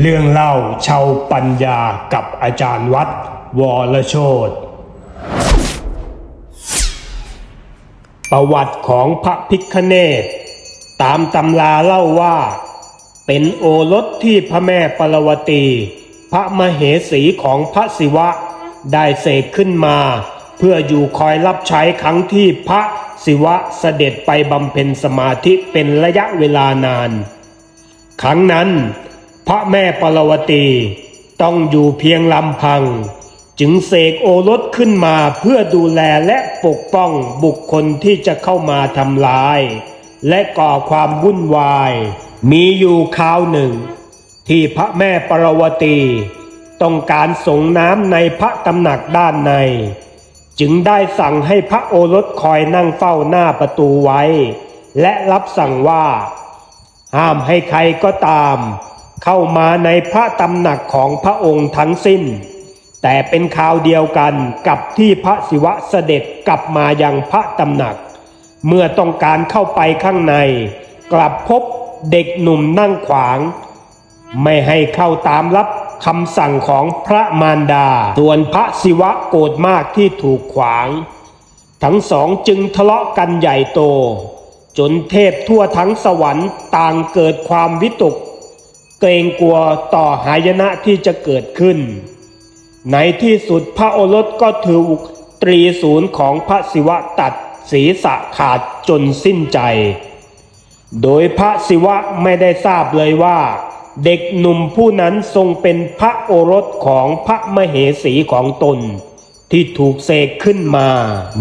เรื่องเล่าชาวปัญญากับอาจารย์วัด วรโชตประวัติของพระพิคเนตตามตำราเล่าว่า เป็นโอรสที่พระแม่ปรวตี พระมเหสีของพระศิวะ ได้เสกขึ้นมา เพื่ออยู่คอยรับใช้ครั้งที่พระศิวะเสด็จไปบำเพ็ญสมาธิเป็นระยะเวลานาน ครั้งนั้น พระแม่ปรวตีต้องอยู่เพียงลำพัง จึงเสกโอรสขึ้นมาเพื่อดูแลและปกป้องบุคคลที่จะเข้ามาทำลาย และก่อความวุ่นวาย มีอยู่คราวหนึ่ง ที่พระแม่ปรวตีต้องการส่งน้ำในพระตำหนักด้านใน จึงได้สั่งให้พระโอรสคอยนั่งเฝ้าหน้าประตูไว้ และรับสั่งว่า ห้ามให้ใครก็ตาม เข้ามาในพระตำหนักของพระองค์ทั้งสิ้น แต่เป็นข่าวเดียวกันกับที่พระศิวะเสด็จกลับมายังพระตำหนัก เมื่อต้องการเข้าไปข้างใน กลับพบเด็กหนุ่มนั่งขวาง ไม่ให้เข้าตามรับคำสั่งของพระมารดา ส่วนพระศิวะโกรธมากที่ถูกขวาง ทั้งสองจึงทะเลาะกันใหญ่โต จนเทพทั่วทั้งสวรรค์ต่างเกิดความวิตก เกรงกลัวต่อหายนะที่จะเกิดขึ้น ในที่สุดพระโอรสก็ถูกตรีศูนย์ของพระศิวะตัดศีรษะขาดจนสิ้นใจ โดยพระศิวะไม่ได้ทราบเลยว่า เด็กหนุ่มผู้นั้นทรงเป็นพระโอรสของพระมเหสีของตน ที่ถูกเสกขึ้นมา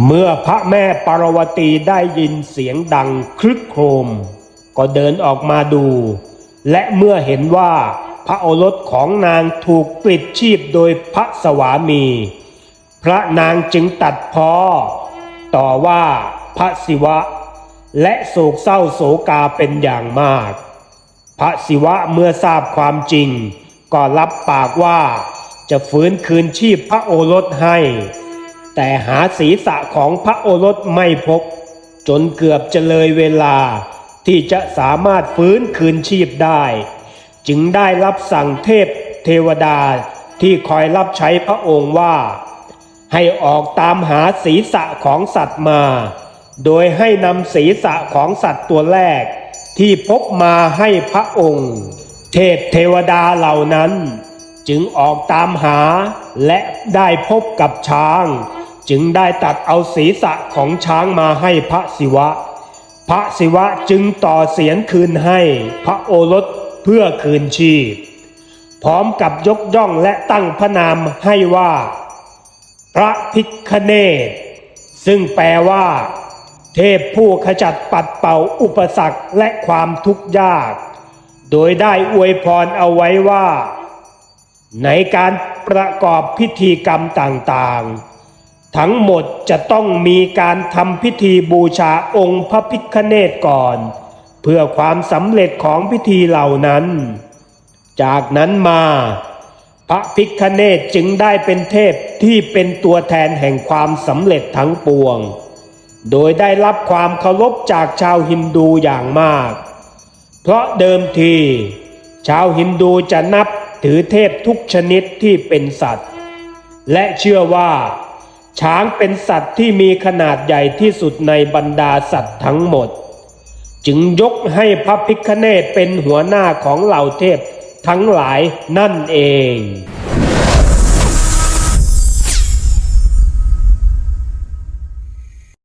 เมื่อพระแม่ปารวตีได้ยินเสียงดังคลึกโครม ก็เดินออกมาดู และเมื่อเห็นว่าพระโอรสของนางถูกปลิดชีพโดยพระสวามี พระนางจึงตัดพ้อต่อว่าพระศิวะ และโศกเศร้าโศกาเป็นอย่างมาก พระศิวะเมื่อทราบความจริง ก็รับปากว่าจะฟื้นคืนชีพพระโอรสให้ แต่หาศีรษะของพระโอรสไม่พบ จนเกือบจะเลยเวลา ที่จะสามารถฟื้นคืนชีพได้ จึงได้รับสั่งเทพเทวดาที่คอยรับใช้พระองค์ว่า ให้ออกตามหาศีรษะของสัตว์มา โดยให้นำศีรษะของสัตว์ตัวแรก ที่พบมาให้พระองค์ เทพเทวดาเหล่านั้น จึงออกตามหาและได้พบกับช้าง จึงได้ตัดเอาศีรษะของช้างมาให้พระศิวะ พระศิวะจึงต่อเสียนคืนให้พระโอรสเพื่อคืนชีพ พร้อมกับยกย่องและตั้งพระนามให้ว่า พระพิคเนตซึ่งแปลว่า เทพผู้ขจัดปัดเป่าอุปสรรคและความทุกข์ยาก โดยได้อวยพรเอาไว้ว่า ในการประกอบพิธีกรรมต่างๆ ทั้งหมดจะต้องมีการทำพิธีบูชาองค์พระพิคเนตก่อน เพื่อความสำเร็จของพิธีเหล่านั้น จากนั้นมา พระพิคเนตจึงได้เป็นเทพที่เป็นตัวแทนแห่งความสำเร็จทั้งปวง โดยได้รับความเคารพจากชาวฮินดูอย่างมาก เพราะเดิมที ชาวฮินดูจะนับถือเทพทุกชนิดที่เป็นสัตว์ และเชื่อว่า ช้างเป็นสัตว์ที่มีขนาดใหญ่ที่สุดในบรรดาสัตว์ทั้งหมด จึงยกให้พระพิคเนตเป็นหัวหน้าของเหล่าเทพทั้งหลายนั่นเอง